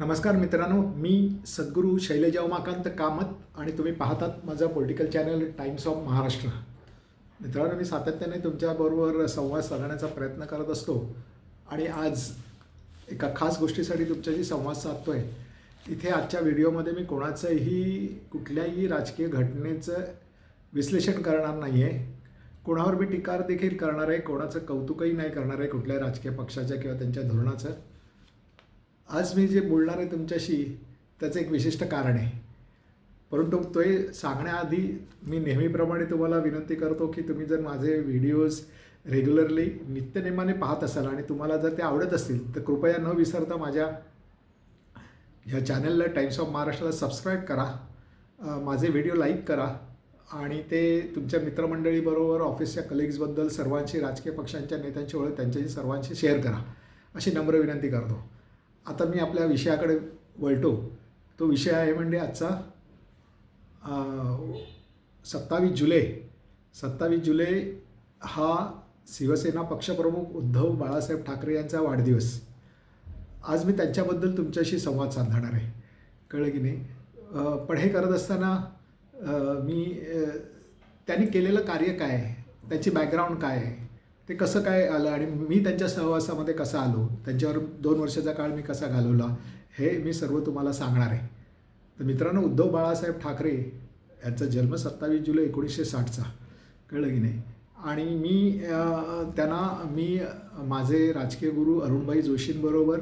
नमस्कार मित्रांनो मी सद्गुरू शैलजा उमाकांत कामत आणि तुम्ही पाहतात माझं political channel Times of Maharashtra मित्रांनो मी सातत्याने तुमच्याबरोबर संवाद साधण्याचा प्रयत्न करत असतो आणि आज एका खास गोष्टीसाठी तुमच्याशी संवाद साधतो आहे इथे आजच्या व्हिडिओमध्ये मी कोणाचंही कुठल्याही राजकीय घटनेचं विश्लेषण करणार नाही आहे कोणावर मी टीकार देखील करणार आहे कोणाचं कौतुकही नाही करणार आहे कुठल्याही राजकीय पक्षाच्या किंवा त्यांच्या धोरणाचं. आज मी जे बोलणार आहे तुमच्याशी त्याचं एक विशिष्ट कारण आहे. परंतु तो सांगण्याआधी मी नेहमीप्रमाणे तुम्हाला विनंती करतो की तुम्ही जर माझे व्हिडिओज रेग्युलरली नित्यनेमाने पाहत असाल आणि तुम्हाला जर ते आवडत असतील तर कृपया न विसरता माझ्या ह्या चॅनलला टाईम्स ऑफ महाराष्ट्राला सबस्क्राईब करा माझे व्हिडिओ लाईक करा आणि ते तुमच्या मित्रमंडळीबरोबर ऑफिसच्या कलिग्सबद्दल सर्वांशी राजकीय पक्षांच्या नेत्यांची ओळख त्यांच्याशी सर्वांशी शेअर करा अशी नम्र विनंती करतो. आता मी आपल्या विषयाकडे वळतो. तो विषय आहे म्हणजे आजचा सत्तावीस जुलै. सत्तावीस जुलै हा शिवसेना पक्षप्रमुख उद्धव बाळासाहेब ठाकरे यांचा वाढदिवस. आज मी त्यांच्याबद्दल तुमच्याशी संवाद साधणार आहे. कळलं की नाही? पण हे करत असताना मी त्यांनी केलेलं कार्य काय आहे? त्याची बॅकग्राऊंड काय आहे? ते कसं काय आलं आणि मी त्यांच्या सहवासामध्ये कसा आलो? त्यांच्यावर दोन वर्षाचा काळ मी कसा घालवला? हे मी सर्व तुम्हाला सांगणार आहे. तर मित्रांनो उद्धव बाळासाहेब ठाकरे यांचा जन्म सत्तावीस जुलै एकोणीसशे साठचा. कळलं की नाही? आणि मी त्यांना मी माझे राजकीय गुरु अरुणभाई जोशींबरोबर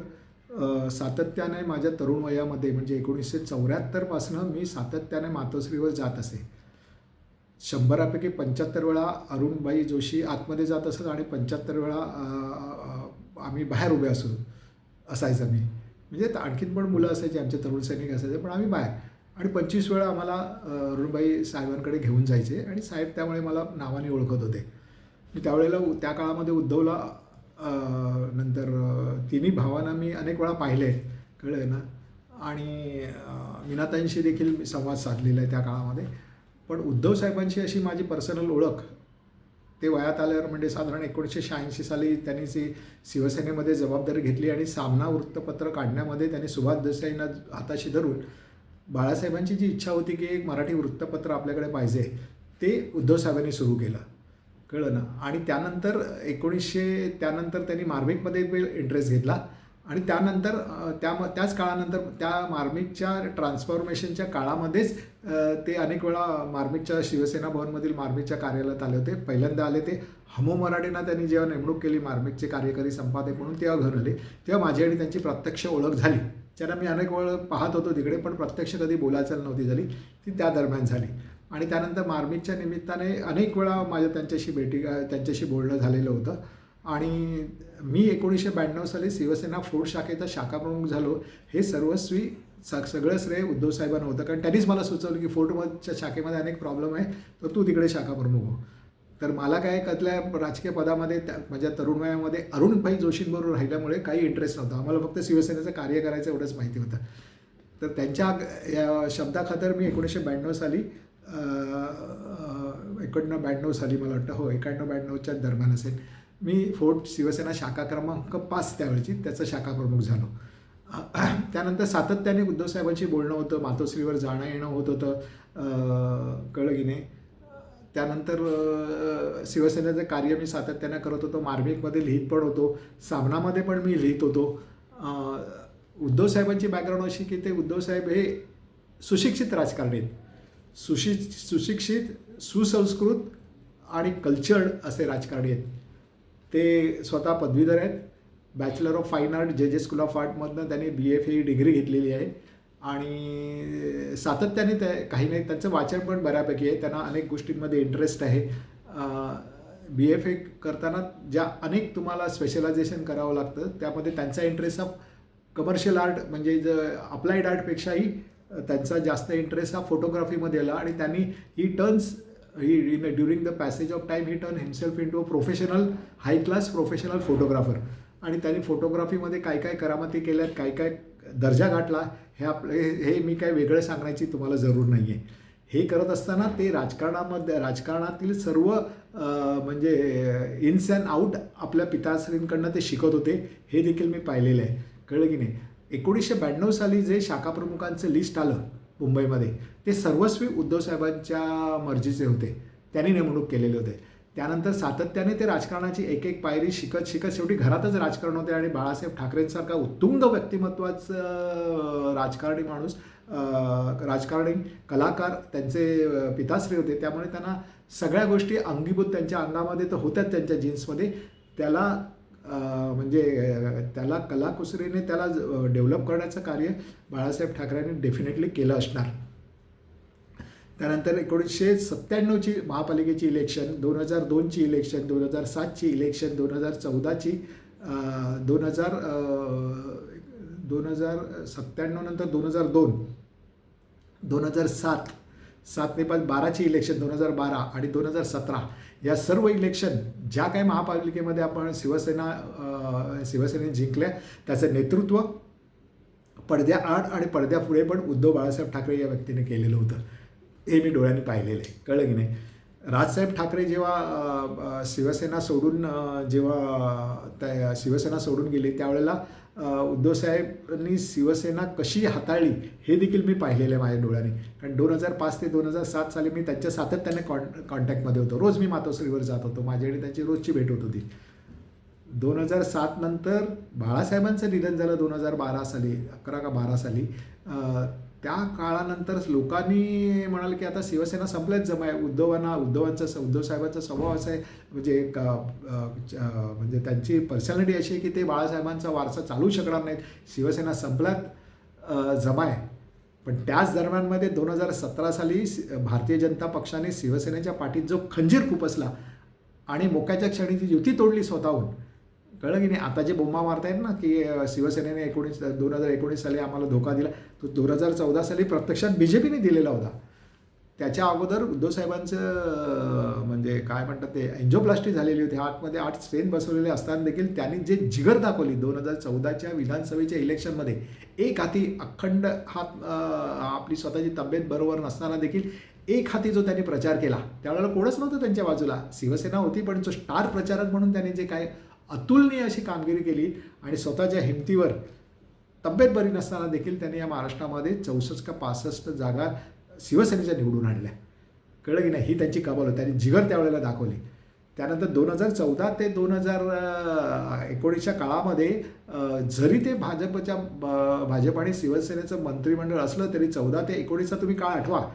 सातत्याने माझ्या तरुण वयामध्ये म्हणजे एकोणीसशे चौऱ्याहत्तरपासनं मी सातत्याने मातोश्रीवर जात असे. शंभरापैकी पंच्याहत्तर वेळा अरुणबाई जोशी आतमध्ये जात असत आणि पंच्याहत्तर वेळा आम्ही बाहेर उभे असू असायचं मी म्हणजे आणखीन पण मुलं असायची आमचे तरुण सैनिक असायचे पण आम्ही बाहेर. आणि पंचवीस वेळा आम्हाला अरुणबाई साहेबांकडे घेऊन जायचे आणि साहेब त्यामुळे मला नावाने ओळखत होते. मी त्यावेळेला उ- त्या काळामध्ये उद्धवला नंतर तिन्ही भावांना मी अनेक वेळा पाहिले कळलं ना. आणि मीनाताईंशी देखील मी संवाद साधलेला आहे त्या काळामध्ये. पण उद्धव साहेबांची अशी माझी पर्सनल ओळख ते वयात आल्यावर म्हणजे साधारण एकोणीसशे शहाऐंशी साली त्यांनी सी शिवसेनेमध्ये जबाबदारी घेतली आणि सामना वृत्तपत्र काढण्यामध्ये त्यांनी सुभाष देसाईंना हाताशी धरून बाळासाहेबांची जी इच्छा होती की एक मराठी वृत्तपत्र आपल्याकडे पाहिजे ते उद्धव साहेबांनी सुरू केलं. कळलं ना? आणि त्यानंतर एकोणीसशे त्यानंतर त्यांनी मार्मिकमध्ये इंटरेस्ट घेतला. आणि त्यानंतर त्या त्याच काळानंतर त्या मार्मिकच्या ट्रान्सफॉर्मेशनच्या काळामध्येच ते अनेक वेळा मार्मिकच्या शिवसेना भवनमधील मार्मिकच्या कार्यालयात आले होते. पहिल्यांदा आले ते. हमो मराठेंना त्यांनी जेव्हा नेमणूक केली मार्मिकचे कार्यकारी संपादक म्हणून तेव्हा घर आले. तेव्हा माझी आणि त्यांची प्रत्यक्ष ओळख झाली. त्यांना मी अनेक वेळ पाहत होतो तिकडे पण प्रत्यक्ष कधी बोलायचं नव्हती झाली. ती त्या दरम्यान झाली. आणि त्यानंतर मार्मिकच्या निमित्ताने अनेक वेळा माझ्या त्यांच्याशी भेटी त्यांच्याशी बोलणं झालेलं होतं. आणि मी एकोणीसशे ब्याण्णव साली शिवसेना फोर्ट शाखेचा शाखाप्रमुख झालो. हे सर्वस्वी स सगळं श्रेय उद्धव साहेबांना होतं. कारण त्यांनीच मला सुचवलं की फोर्टमधच्या शाखेमध्ये अनेक प्रॉब्लेम आहे तर तू तिकडे शाखाप्रमुख हो. तर मला काय कसल्या राजकीय पदामध्ये त्या माझ्या तरुण वयामध्ये अरुणभाई जोशींबरोबर राहिल्यामुळे काही इंटरेस्ट नव्हता. आम्हाला फक्त शिवसेनेचं कार्य करायचं एवढंच माहिती होतं. तर त्यांच्या या शब्दाखातर मी एकोणीसशे ब्याण्णव साली एकोणण्णव ब्याण्णव साली मला वाटतं हो एकाण्णव ब्याण्णवच्या दरम्यान असेल. मी फोर्ट शिवसेना शाखा क्रमांक पाच त्यावेळची त्याचा शाखा प्रमुख झालो. त्यानंतर सातत्याने उद्धव साहेबांशी बोलणं होतं मातोश्रीवर जाणं येणं होत होतं कळगिने कळलं की नाही त्यानंतर शिवसेनेचं कार्य मी सातत्यानं करत होतो मार्मिकमध्ये लिहित पण होतो सामनामध्ये पण मी लिहित होतो. उद्धवसाहेबांची उद्धव साहेबांची बॅकग्राऊंड अशी की ते उद्धव साहेब हे सुशिक्षित राजकारणी आहेत. सुशि सुशिक्षित सुसंस्कृत आणि कल्चर्ड असे राजकारणी आहेत. ते स्वतः पदवीधर आहेत. बॅचलर ऑफ फाईन आर्ट जे जे स्कूल ऑफ आर्टमधनं त्यांनी बी एफ ही डिग्री घेतलेली आहे. आणि सातत्याने ते काही नाही त्यांचं वाचन पण बऱ्यापैकी आहे. त्यांना अनेक गोष्टींमध्ये इंटरेस्ट आहे. बी एफ ए करताना ज्या अनेक तुम्हाला स्पेशलायझेशन करावं लागतं त्यामध्ये त्यांचा इंटरेस्ट ऑफ कमर्शियल आर्ट म्हणजे ज अप्लाइड आर्टपेक्षाही त्यांचा जास्त इंटरेस्ट हा फोटोग्राफीमध्ये आला. आणि त्यांनी he turns he during the passage of time he turn himself into a professional high class professional photographer आणि त्यांनी फोटोग्राफीमध्ये काय काय करामती केल्यात काय काय दर्जा गाठला हे आपले हे मी काय वेगळं सांगण्याची तुम्हाला जरूर नाही आहे हे करत असताना ते राजकारणामध्ये राजकारणातील सर्व म्हणजे इन्स अँड आऊट आपल्या पिताश्रींकडनं ते शिकत होते. हे देखील मी पाहिलेलं आहे. कळलं की नाही? एकोणीसशे ब्याण्णव साली जे शाखाप्रमुखांचं लिस्ट आलं मुंबईमध्ये. ते सर्वस्वी उद्धव साहेबांच्या मर्जीचे होते. त्यांनी नेमणूक केलेले होते. त्यानंतर सातत्याने ते राजकारणाची एक एक पायरी शिकत शिकत शेवटी घरातच राजकारण होते आणि बाळासाहेब ठाकरेंसारखा उत्तुंग व्यक्तिमत्वाचं राजकारणी माणूस राजकारणी कलाकार त्यांचे पिताश्री होते. त्यामुळे त्यांना सगळ्या गोष्टी अंगीभूत त्यांच्या अंगामध्ये तर होत्याच त्यांच्या जीन्समध्ये. त्याला म्हणजे त्याला कलाकुसरीने त्याला डेव्हलप करण्याचं कार्य बाळासाहेब ठाकरेंनी डेफिनेटली केलं असणार. त्यानंतर एकोणीसशे सत्त्याण्णवची महापालिकेची इलेक्शन दोन हजार दोनची इलेक्शन दोन हजार सातची इलेक्शन दोन हजार चौदाची दोन हजार दोन हजार सत्त्याण्णव नंतर दोन हजार दोन दोन हजार सात सात ने पाच बाराची इलेक्शन दोन हजार बारा आणि दोन हजार सतरा. या सर्व इलेक्शन ज्या काही महापालिकेमध्ये आपण शिवसेना शिवसेनेने जिंकल्या त्याचं नेतृत्व पडद्याआड आणि पडद्यापुढे पण उद्धव बाळासाहेब ठाकरे या व्यक्तीने केलेलं होतं. हे मी डोळ्यांनी पाहिलेलं आहे. कळलं की नाही? राजसाहेब ठाकरे जेव्हा शिवसेना सोडून जेव्हा त्या शिवसेना सोडून गेले त्यावेळेला उद्धवसाहेबांनी शिवसेना कशी हाताळली हे देखील मी पाहिलेलं आहे माझ्या डोळ्याने. कारण दोन हजार पाच ते दोन हजार सात साली मी त्यांच्या सातत्याने कॉन कॉन्टॅक्टमध्ये होतो. रोज मी मातोश्रीवर जात होतो. माझ्याकडे त्यांची रोजची भेट होत होती. दोन हजार सात नंतर बाळासाहेबांचं निधन झालं दोन हजार बारा साली अकरा का बारा साली. त्या काळानंतर लोकांनी म्हणाल की आता शिवसेना संपल्याच आहे उद्धवांना उद्धवांचा उद्धव साहेबांचा स्वभाव असा आहे. म्हणजे एक म्हणजे त्यांची पर्सनॅलिटी अशी आहे की ते बाळासाहेबांचा वारसा चालू शकणार नाहीत. शिवसेना संपल्यात जमा आहे. पण त्याच दरम्यानमध्ये दोन हजार सतरा साली भारतीय जनता पक्षाने शिवसेनेच्या पाठीत जो खंजीर खुपसला आणि मोक्याच्या क्षणी जी युती तोडली स्वतःहून कळलं की नाही? आता जे बोंबा मारतायत ना की शिवसेनेने एकोणीस दोन हजार एकोणीस साली आम्हाला धोका दिला. तो दोन हजार चौदा साली प्रत्यक्षात बी जे पीने दिलेला होता. त्याच्या अगोदर उद्धव साहेबांचं म्हणजे काय म्हणतात ते एन्जोप्लास्टी झालेली होती. आतमध्ये आठ स्ट्रेन बसवलेले असताना देखील त्यांनी जे जिगर दाखवली दोन हजार चौदाच्या विधानसभेच्या इलेक्शनमध्ये एक हाती अखंड हात आपली स्वतःची तब्येत बरोबर नसताना देखील एक हाती जो त्यांनी प्रचार केला. त्यावेळेला कोणच नव्हतं त्यांच्या बाजूला. शिवसेना होती पण जो स्टार प्रचारक म्हणून त्यांनी जे काय अतुलनीय अशी कामगिरी केली आणि स्वतःच्या हिमतीवर तब्येत बरी नसताना देखील त्यांनी या महाराष्ट्रामध्ये चौसष्ट का पासष्ट जागा शिवसेनेच्या निवडून आणल्या. कळलं की नाही? ही त्यांची कबल होती. त्यांनी जिगर त्यावेळेला दाखवली. त्यानंतर दोन हजार चौदा ते दोन हजार एकोणीसच्या काळामध्ये जरी ते भाजपच्या ब- भाजप आणि शिवसेनेचं मंत्रिमंडळ असलं तरी चौदा ते एकोणीसचा तुम्ही काळ आठवा.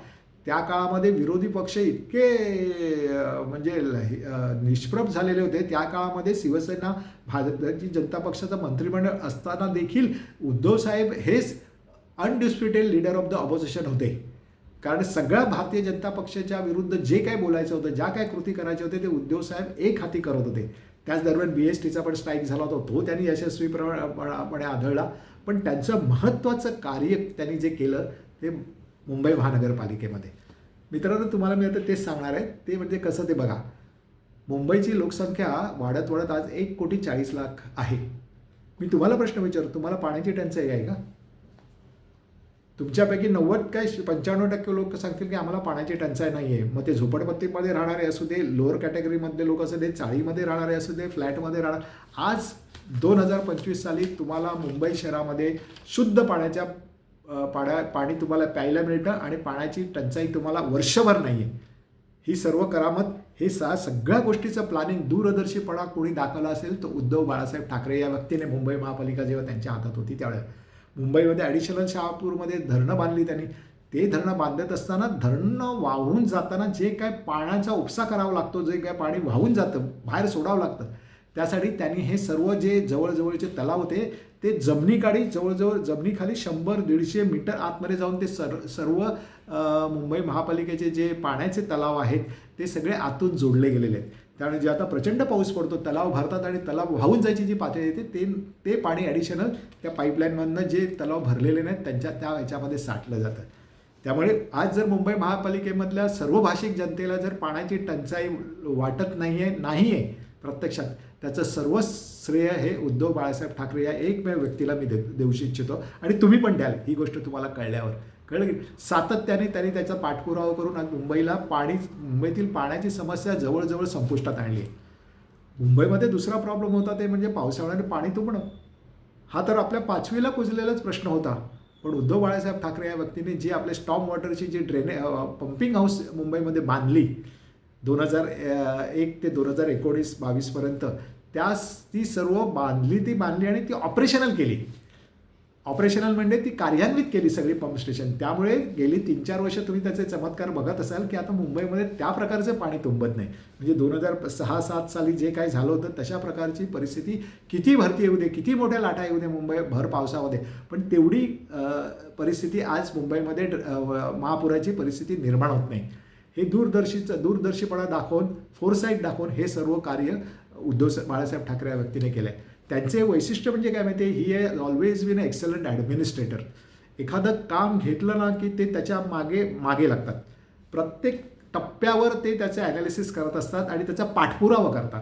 त्या काळामध्ये विरोधी पक्ष इतके म्हणजे ल- निष्प्रभ झालेले होते. त्या काळामध्ये शिवसेना भारतीय जनता पक्षाचं मंत्रिमंडळ असताना देखील उद्धव साहेब हेच undisputed leader of the opposition होते. कारण सगळ्या भारतीय जनता पक्षाच्या विरुद्ध जे काय बोलायचं होतं ज्या काय कृती करायचे होते ते उद्धव साहेब एक हाती करत होते. त्याच दरम्यान बी एस टीचा पण स्ट्राईक झाला होता. तो त्यांनी यशस्वीपणे आढळला पण त्यांचं महत्त्वाचं कार्य त्यांनी जे केलं ते मुंबई महानगरपालिकेमध्ये. मित्रांनो तुम्हाला मी आता तेच सांगणार आहे. ते म्हणजे कसं ते बघा. मुंबईची लोकसंख्या वाढत वाढत आज एक कोटी चाळीस लाख आहे. मी तुम्हाला प्रश्न विचारतो तुम्हाला पाण्याची टंचाई आहे का? तुमच्यापैकी नव्वद काय पंच्याण्णव टक्के लोक सांगतील की आम्हाला पाण्याची टंचाई नाही आहे मग ते झोपडपट्टीमध्ये राहणारे असू दे लोअर कॅटेगरीमधले लोक असू दे चाळीमध्ये राहणारे असू दे फ्लॅटमध्ये राहणार आज दोन हजार पंचवीस साली तुम्हाला मुंबई शहरामध्ये शुद्ध पाण्याच्या पाण्या पाणी तुम्हाला प्यायला मिळतं आणि पाण्याची टंचाई तुम्हाला वर्षभर नाही आहे ही सर्व करामत हे सा सगळ्या गोष्टीचं प्लॅनिंग दूरदर्शीपणा कोणी दाखवला असेल तर उद्धव बाळासाहेब ठाकरे या व्यक्तीने मुंबई महापालिका जेव्हा त्यांच्या हातात होती त्यावेळेला मुंबईमध्ये ॲडिशनल शहापूरमध्ये धरणं बांधली त्यांनी. ते धरणं बांधत असताना धरणं वाहून जाताना जे काय पाण्याचा उपसा करावा लागतो जे काय पाणी वाहून जातं बाहेर सोडावं लागतं त्यासाठी त्यांनी हे सर्व जे जवळजवळचे तलाव होते ते जमिनीकाळी जवळजवळ जमिनीखाली शंभर दीडशे मीटर आतमध्ये जाऊन ते सर सर्व मुंबई महापालिकेचे जे पाण्याचे तलाव आहेत ते सगळे आतून जोडले गेलेले आहेत. त्यामुळे जे आता प्रचंड पाऊस पडतो तलाव भरतात आणि तलाव वाहून जायची जी पातळी येते ते ते पाणी ॲडिशनल त्या पाईपलाईनमधनं जे तलाव भरलेले नाहीत त्यांच्या त्या ह्याच्यामध्ये साठलं जातं. त्यामुळे आज जर मुंबई महापालिकेमधल्या सर्व भाषिक जनतेला जर पाण्याची टंचाई वाटत नाही आहे नाही आहे प्रत्यक्षात त्याचं सर्व श्रेय हे उद्धव बाळासाहेब ठाकरे या एकमेव व्यक्तीला मी दे देऊ इच्छितो. आणि तुम्ही पण द्याल ही गोष्ट तुम्हाला कळल्यावर. कळलं की सातत्याने त्यांनी त्याचा पाठपुरावा करून आज मुंबईला पाणी मुंबईतील पाण्याची समस्या जवळजवळ संपुष्टात आणली आहे. मुंबईमध्ये दुसरा प्रॉब्लेम होता ते म्हणजे पावसाळ्याने पाणी तुंबणं. हा तर आपल्या पाचवीला कुजलेलाच प्रश्न होता. पण उद्धव बाळासाहेब ठाकरे या व्यक्तीने जी आपल्या स्टॉम वॉटरची जी ड्रेने पंपिंग हाऊस मुंबईमध्ये बांधली दोन हजार एक ते दोन हजार एकोणीस बावीसपर्यंत त्यास ती सर्व बांधली ती बांधली आणि ती ऑपरेशनल केली. ऑपरेशनल म्हणजे ती कार्यान्वित केली सगळी पंप स्टेशन त्यामुळे गेली तीन चार वर्ष तुम्ही त्याचे चमत्कार बघत असाल की आता मुंबईमध्ये त्या प्रकारचं पाणी तुंबत नाही. म्हणजे दोन हजार सहा सात साली जे काही झालं होतं तशा प्रकारची परिस्थिती किती भरती येऊ दे किती मोठ्या लाटा येऊ दे मुंबई भर पावसामध्ये. पण तेवढी परिस्थिती आज मुंबईमध्ये महापुराची परिस्थिती निर्माण होत नाही. हे दूरदर्शीचं दूरदर्शीपणा दाखवून फोरसाईट दाखवून हे सर्व कार्य उद्धव बाळासाहेब ठाकरे या व्यक्तीने केलं आहे त्यांचे वैशिष्ट्य म्हणजे काय माहिती ही आहे ऑलवेज बीन एक्सलंट ॲडमिनिस्ट्रेटर एखादं काम घेतलं ना की ते त्याच्यामागे मागे लागतात. प्रत्येक टप्प्यावर ते त्याचे ॲनालिसिस करत असतात आणि त्याचा पाठपुरावा करतात.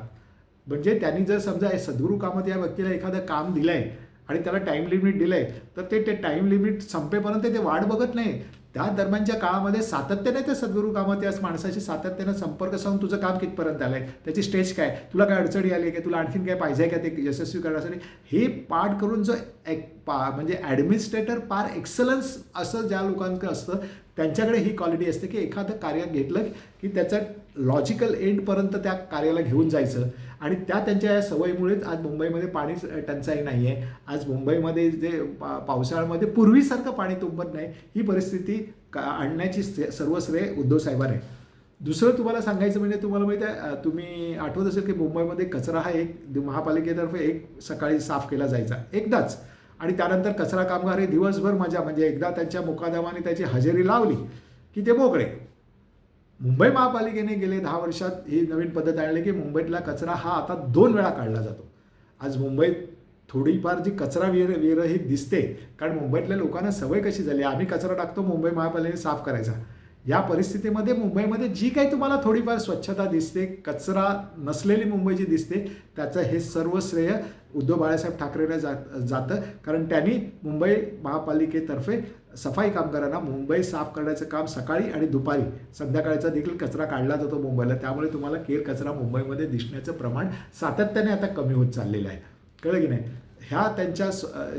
म्हणजे त्यांनी जर समजा सद्गुरू कामत या व्यक्तीला एखादं काम दिलं आहे आणि त्याला टाईम लिमिट दिलं आहे तर ते ते टाईम लिमिट संपेपर्यंत ते वाट बघत नाही. त्या दरम्यानच्या काळामध्ये सातत्याने ते सद्गुरू कामत याच माणसाशी सातत्याने संपर्क साधून तुझं काम कितपर्यंत आलं आहे त्याची स्टेज काय तुला काय अडचणी आली आहे? का तुला आणखीन काय पाहिजे का ते यशस्वी करण्यासाठी? हे पाठ करून जो एक पा म्हणजे ॲडमिनिस्ट्रेटर पार एक्सलन्स असं ज्या लोकांकडे असतं त्यांच्याकडे ही क्वालिटी असते की एखादं कार्य घेतलं की त्याचं लॉजिकल एंडपर्यंत त्या कार्याला घेऊन जायचं. आणि त्या त्यांच्या या सवयीमुळेच आज मुंबईमध्ये पाणी टंचाई नाही आहे आज मुंबईमध्ये जे पा पावसाळ्यामध्ये पूर्वीसारखं पाणी तुंबत नाही ही परिस्थिती का आणण्याची सर्वश्रेय सर्व श्रेय उद्धव साहेबांना आहे. दुसरं तुम्हाला सांगायचं म्हणजे तुम्हाला माहिती आहे तुम्ही आठवत असेल की मुंबईमध्ये कचरा हा एक महापालिकेतर्फे एक सकाळी साफ केला जायचा. एकदाच. आणि त्यानंतर कचरा कामगार हे दिवसभर मजा म्हणजे एकदा त्यांच्या मुकादमाने त्याची हजेरी लावली की ते मोकळे. मुंबई महापालिकेने गेले दहा वर्षात ही नवीन पद्धत आणली की मुंबईतला कचरा हा आता दोन वेळा काढला जातो. आज मुंबईत थोडीफार जी कचरा विर विरहित दिसते कारण मुंबईतल्या लोकांना सवय कशी झाली? आम्ही कचरा टाकतो मुंबई महापालिकेने साफ करायचा. या परिस्थितीमध्ये मुंबईमध्ये जी काही तुम्हाला थोडीफार स्वच्छता दिसते कचरा नसलेली मुंबई जी दिसते त्याचं हे सर्व श्रेय उद्धव बाळासाहेब ठाकरेला जात जातं. कारण त्यांनी मुंबई महापालिकेतर्फे सफाई कामगारांना मुंबई साफ करण्याचं काम सकाळी आणि दुपारी संध्याकाळचा देखील कचरा काढला जातो मुंबईला. त्यामुळे तुम्हाला केर कचरा मुंबईमध्ये दिसण्याचं प्रमाण सातत्याने आता कमी होत चाललेलं आहे. कळलं की नाही? ह्या त्यांच्या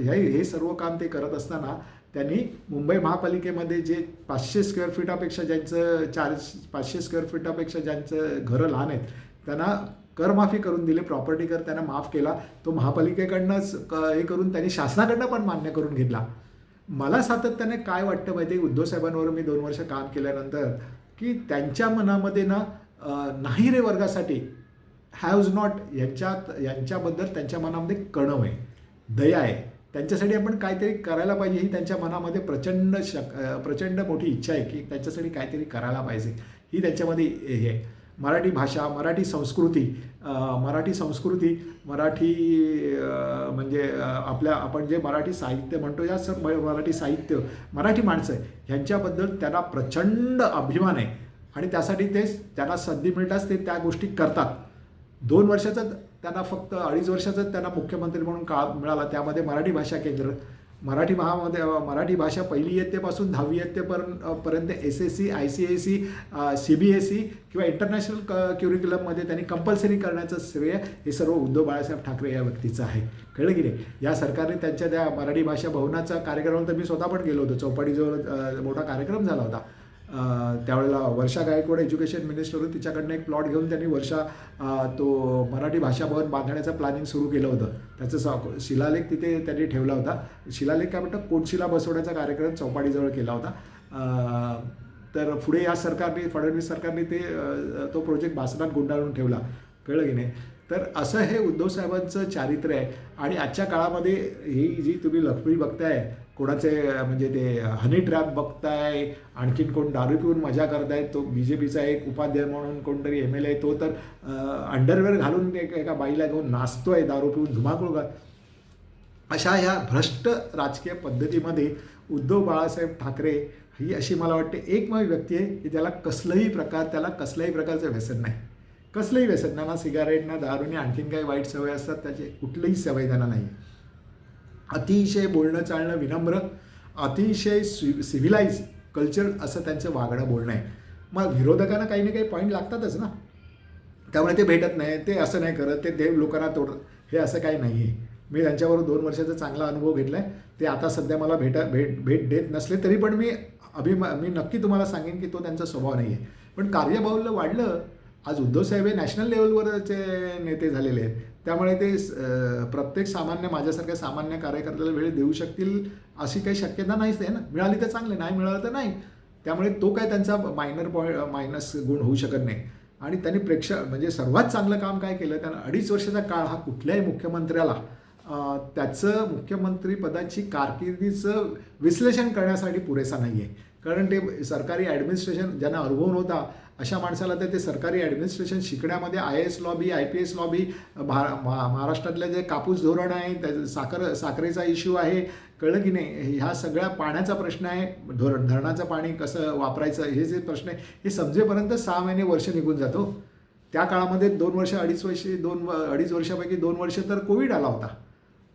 हे हे सर्व काम ते करत असताना त्यांनी मुंबई महापालिकेमध्ये जे पाचशे स्क्वेअर फीटापेक्षा ज्यांचं चार पाचशे स्क्वेअर फीटापेक्षा ज्यांचं घरं लहान आहेत त्यांना करमाफी करून दिली प्रॉपर्टी कर त्यांना माफ केला. तो महापालिकेकडनंच क- हे करून त्यांनी शासनाकडनं पण मान्य करून घेतला. मला सातत्याने काय वाटतं माहिती आहे? उद्धव साहेबांवर मी दोन वर्ष काम केल्यानंतर की त्यांच्या मनामध्ये ना नाही रे वर्गासाठी. हॅवज नॉट यांच्यात यांच्याबद्दल त्यांच्या मनामध्ये कणव आहे. दया आहे. त्यांच्यासाठी आपण काहीतरी करायला पाहिजे ही त्यांच्या मनामध्ये प्रचंड शक प्रचंड मोठी इच्छा आहे की त्यांच्यासाठी काहीतरी करायला पाहिजे. ही त्यांच्यामध्ये हे आहे. मराठी भाषा मराठी संस्कृती मराठी संस्कृती मराठी म्हणजे आपल्या आपण जे मराठी साहित्य म्हणतो या सर मराठी साहित्य मराठी माणसं ह्यांच्याबद्दल त्यांना प्रचंड अभिमान आहे. आणि त्यासाठी ते त्यांना संधी मिळताच ते त्या गोष्टी करतात. दोन वर्षाचं त्यांना फक्त अडीच वर्षाचं त्यांना मुख्यमंत्री म्हणून काळ मिळाला त्यामध्ये मराठी भाषा केंद्र. मराठी महामध्ये मराठी भाषा पहिली इयत्तेपासून दहावी इयत्तेपर्यंत पर्यंत S S C I C S C C B S C किंवा इंटरनॅशनल क क्युरिक्युलममध्ये त्यांनी कंपल्सरी करण्याचं श्रेय हे सर्व उद्धव बाळासाहेब ठाकरे या व्यक्तीचं आहे. कळलं की नाही? या सरकारने त्यांच्या त्या मराठी भाषा भवनाचा कार्यक्रम तर मी स्वतः पण गेलो होतो. चौपाटीजवळ मोठा कार्यक्रम झाला होता. त्यावेळेला वर्षा गायकवाड एज्युकेशन मिनिस्टर होती तिच्याकडनं एक प्लॉट घेऊन त्यांनी वर्षा तो मराठी भाषा भवन बांधण्याचं प्लॅनिंग सुरू केलं होतं. त्याचं सा- शिलालेख तिथे त्यांनी ठेवला होता. शिलालेख काय म्हणतात? कोटशिला बसवण्याचा कार्यक्रम चौपाटीजवळ केला होता. तर पुढे या सरकारने फडणवीस सरकारने ते तो प्रोजेक्ट भासणात गुंडाळून ठेवला. कळलं की नाही? तर असं हे उद्धव साहेबांचं चारित्र्य आहे. आणि आजच्या काळामध्ये ही जी तुम्ही लक्ष्मी बघताय कोणाचे म्हणजे ते हनी ट्रॅप बघताय आणखीन कोण दारू पिऊन मजा करताय तो बी जे पीचा एक उपाध्याय म्हणून कोणतरी एम एल ए तो तर अंडरवेअर घालून एका बाईला घेऊन नाचतोय दारू पिऊन धुमाकूळ घाल. अशा ह्या भ्रष्ट राजकीय पद्धतीमध्ये उद्धव बाळासाहेब ठाकरे ही अशी मला वाटते एकमेव व्यक्ती आहे की त्याला कसलंही प्रकार त्याला कसल्याही प्रकारचं व्यसन नाही. कसलंही व्यसन ना सिगारेट ना दारूने आणखीन काही वाईट सवय असतात त्याची कुठलीही सवय त्यांना नाही. अतिशय बोलणं चालणं विनम्र अतिशय सि सिव्हिलाइज कल्चर असं त्यांचं वागणं बोलणं आहे. मग विरोधकांना काही ना काही पॉईंट लागतातच ना. त्यामुळे ते भेटत नाही ते असं नाही करत ते देव लोकांना तोडत हे असं काही नाही आहे मी त्यांच्यावर दोन वर्षाचा चांगला अनुभव घेतला आहे ते आता सध्या मला भेटा भेट भेट देत नसले तरी पण मी अभिमा मी नक्की तुम्हाला सांगेन की तो त्यांचा स्वभाव नाही आहे पण कार्यबाहुल्य वाढलं. आज उद्धव साहेब हे नॅशनल लेवलवरचे नेते झालेले आहेत. त्यामुळे ते प्रत्येक सामान्य माझ्यासारख्या सामान्य कार्यकर्त्याला वेळ देऊ शकतील अशी काही शक्यता नाहीच आहे ना. मिळाली तर चांगले नाही मिळालं तर नाही. त्यामुळे तो काय त्यांचा मायनर पॉईंट मायनस गुण होऊ शकत नाही. आणि त्यांनी प्रेक्षक म्हणजे सर्वात चांगलं काम काय केलं? त्यानं अडीच वर्षाचा काळ हा कुठल्याही मुख्यमंत्र्याला त्याचं मुख्यमंत्रीपदाची कारकिर्दीचं विश्लेषण करण्यासाठी पुरेसा नाही आहे कारण ते सरकारी ॲडमिनिस्ट्रेशन ज्यांना अनुभव नव्हता अशा माणसाला तर ते सरकारी ॲडमिनिस्ट्रेशन शिकण्यामध्ये I S lobby I P S lobby भा महा महाराष्ट्रातले जे कापूस धोरण आहे त्या साखर साखरेचा इश्यू आहे कळलं की नाही? ह्या सगळ्या पाण्याचा प्रश्न आहे धोरण धरणाचं पाणी कसं वापरायचं हे जे प्रश्न आहे हे समजेपर्यंत सहा महिने वर्ष निघून जातो. त्या काळामध्ये दोन वर्ष अडीच वर्षे दोन अडीच वर्षापैकी दोन वर्ष तर कोविड आला होता.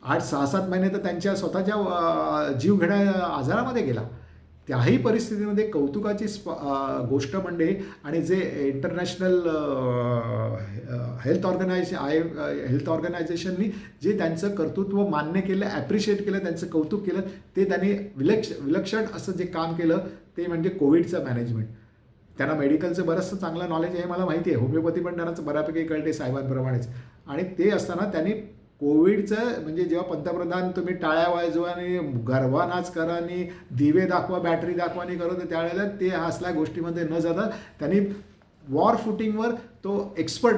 आठ सहा सात महिने तर त्यांच्या स्वतःच्या जीव घेण्या आजारामध्ये गेला. त्याही परिस्थितीमध्ये कौतुकाची स्प गोष्ट म्हणजे आणि जे international health organise I health ऑर्गनायझेशननी जे त्यांचं कर्तृत्व मान्य केलं ॲप्रिशिएट केलं त्यांचं कौतुक केलं ते त्यांनी विलक्ष विलक्षण असं जे काम केलं ते म्हणजे कोविडचं मॅनेजमेंट त्यांना मेडिकलचं बरंचसं चांगलं नॉलेज आहे मला माहिती आहे. होमिओपॅथी पण त्यांना बऱ्यापैकी कळते साहेबांप्रमाणेच. आणि ते असताना त्यांनी कोविडचं म्हणजे जेव्हा पंतप्रधान तुम्ही टाळ्या वाजवा आणि गरबा नाच करा आणि दिवे दाखवा बॅटरी दाखवा आणि करत त्यावेळेला ते असल्या गोष्टीमध्ये न जाता त्यांनी वॉर फुटिंगवर तो एक्सपर्ट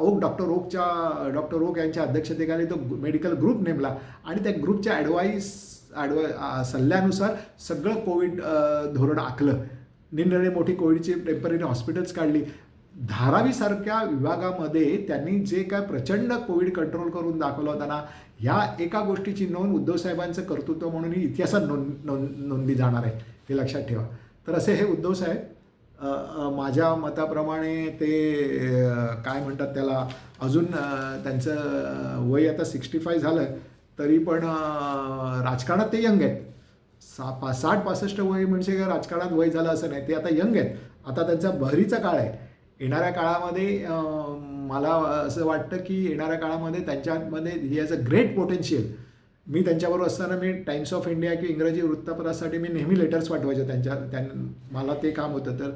ओक डॉक्टर ओकच्या डॉक्टर ओक यांच्या अध्यक्षतेखाली तो मेडिकल ग्रुप नेमला आणि त्या ग्रुपच्या ॲडवाईस ॲडवाय सल्ल्यानुसार सगळं कोविड धोरण आखलं. निरनिराळी मोठी कोविडची टेंपररी हॉस्पिटल्स काढली. धारावीसारख्या विभागामध्ये त्यांनी जे काय प्रचंड कोविड कंट्रोल करून दाखवलं होतं ना ह्या एका गोष्टीची नोंद उद्धवसाहेबांचं कर्तृत्व म्हणून ही इतिहासात नोंद नोंद नोंदली जाणार आहे हे लक्षात ठेवा. तर असे हे उद्धवसाहेब अ, माझ्या मताप्रमाणे ते काय म्हणतात त्याला अजून त्यांचं वय आता सिक्स्टी फाय झालं तरी पण राजकारणात ते यंग आहेत. सा पा साठ पासष्ट वय म्हणजे राजकारणात वय झालं असं नाही ते आता यंग आहेत. आता त्यांचा बहरीचा काळ आहे. येणाऱ्या काळामध्ये मला असं वाटतं की येणाऱ्या काळामध्ये त्यांच्यामध्ये he as a great potential मी त्यांच्याबरोबर असताना मी टाइम्स ऑफ इंडिया किंवा इंग्रजी वृत्तपत्रासाठी मी नेहमी लेटर्स पाठवायचे त्यांच्या त्यां मला ते काम होतं. तर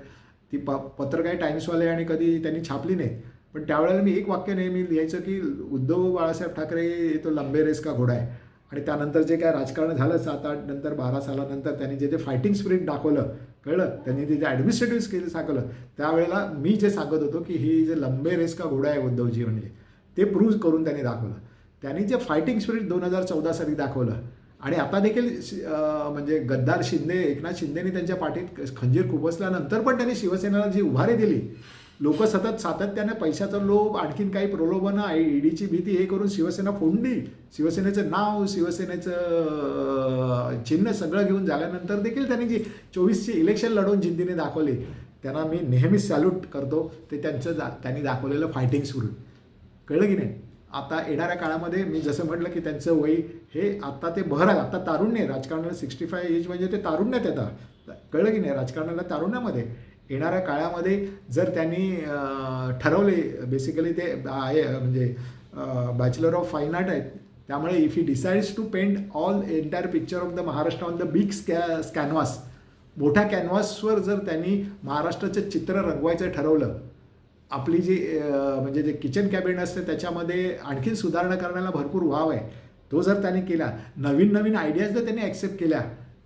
ती प पत्र काही टाईम्सवाले आणि कधी त्यांनी छापली नाहीत. पण त्यावेळेला मी एक वाक्य नेहमी लिहायचं की उद्धव बाळासाहेब ठाकरे तो लंबे रेस का घोडा आहे? आणि त्यानंतर जे काय राजकारण झालं सात आठ नंतर बारा सालानंतर त्यांनी जे ते फायटिंग स्पिरिट दाखवलं कळलं? त्यांनी ते जे ॲडमिनिस्ट्रेटिव्ह स्किल सांगलं त्यावेळेला मी जे सांगत होतो की ही जे लंबे रेस का घोडा आहे उद्धवजी म्हणजे ते प्रूव्ह करून त्यांनी दाखवलं. त्यांनी जे फायटिंग स्पिरिट दोन हजार चौदा साली दाखवलं आणि आता देखील शि- म्हणजे गद्दार शिंदे एकनाथ शिंदेनी त्यांच्या पाठीत खंजीर खुपसल्यानंतर पण त्यांनी शिवसेनेला जी उभारी दिली लोक सतत सातत्याने पैशाचा लोभ आणखीन काही प्रलोभनं ईडीची भीती हे करून शिवसेना फोडली. शिवसेनेचं नाव शिवसेनेचं चिन्ह सगळं घेऊन झाल्यानंतर देखील त्यांनी जी चोवीसची इलेक्शन लढवून जिद्दीने दाखवली त्यांना मी नेहमी सॅल्यूट करतो. ते त्यांचं जा त्यांनी दाखवलेलं फायटिंग सुरू. कळलं की नाही? आता येणाऱ्या काळामध्ये मी जसं म्हटलं की त्यांचं वय हे आता ते बहर आहे. आता तारुण्य राजकारणाला सिक्स्टी फाय एज म्हणजे ते तारुण्यात येतात. कळलं की नाही? राजकारणाला तारुण्यामध्ये. येणाऱ्या काळामध्ये जर त्यांनी ठरवले बेसिकली ते आहे म्हणजे बॅचलर ऑफ फाईन आर्ट आहेत. त्यामुळे if he decides to paint all entire picture of the Maharashtra on the big स्कॅ canvas मोठ्या कॅनव्हासवर जर त्यांनी महाराष्ट्राचं चित्र रंगवायचं ठरवलं आपली जी म्हणजे जे किचन कॅबिनेट असते त्याच्यामध्ये आणखीन सुधारणा करण्याला भरपूर वाव आहे. तो जर त्याने केला नवीन नवीन आयडियाज जर त्यांनी ॲक्सेप्ट केल्या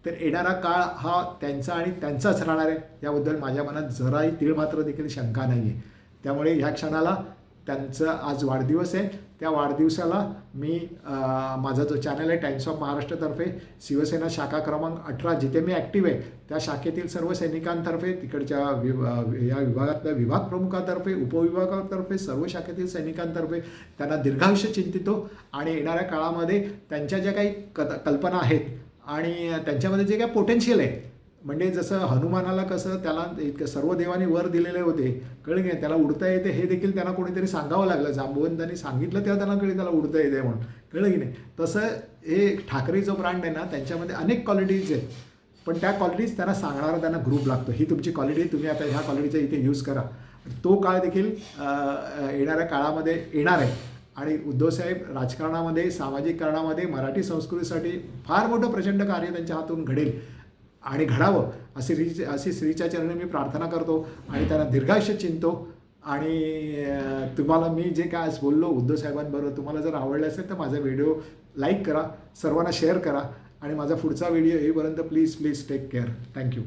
तर येणारा काळ हा त्यांचा आणि त्यांचाच राहणार आहे याबद्दल माझ्या मनात जराही तीळ मात्र देखील शंका नाही आहे त्यामुळे ह्या क्षणाला त्यांचं आज वाढदिवस आहे. त्या वाढदिवसाला मी माझा जो चॅनल आहे टाइम्स ऑफ महाराष्ट्रतर्फे शिवसेना शाखा क्रमांक अठरा जिथे मी ॲक्टिव्ह आहे त्या शाखेतील सर्व सैनिकांतर्फे तिकडच्या विभ या विभागातल्या विभाग प्रमुखातर्फे उपविभागातर्फे सर्व शाखेतील सैनिकांतर्फे त्यांना दीर्घायुष्य चिंतितो. आणि येणाऱ्या काळामध्ये त्यांच्या ज्या काही कथ कल्पना आहेत आणि त्यांच्यामध्ये जे काय पोटेन्शियल आहे म्हणजे जसं हनुमानाला कसं त्याला इतकं सर्व देवाने वर दिलेले होते कळलं की नाही? त्याला उडता येते हे देखील त्यांना कोणीतरी सांगावं लागलं. जांबुवंतांनी सांगितलं तेव्हा त्यांना कळी त्याला उडता येते म्हणून. कळलं की नाही? तसं हे ठाकरे जो ब्रँड आहे ना त्यांच्यामध्ये अनेक क्वालिटीज आहेत. पण त्या क्वालिटीज त्यांना सांगणारा त्यांना ग्रुप लागतो. ही तुमची क्वालिटी तुम्ही आता ह्या क्वालिटीचा इथे यूज करा. तो काळ देखील येणाऱ्या काळामध्ये येणार आहे. आणि उद्धवसाहेब राजकारणामध्ये सामाजिक कारणामध्ये मराठी संस्कृतीसाठी फार मोठं प्रचंड कार्य त्यांच्या हातून घडेल आणि घडावं अशी श्री अशी श्रीच्या चरणी मी प्रार्थना करतो आणि त्यांना दीर्घायुष्य चिंतो आणि तुम्हाला मी जे काय आज बोललो उद्धव साहेबांबरोबर तुम्हाला जर आवडलं असेल तर माझा व्हिडिओ लाईक करा सर्वांना शेअर करा आणि माझा पुढचा व्हिडिओ येईपर्यंत please please take care. Thank you.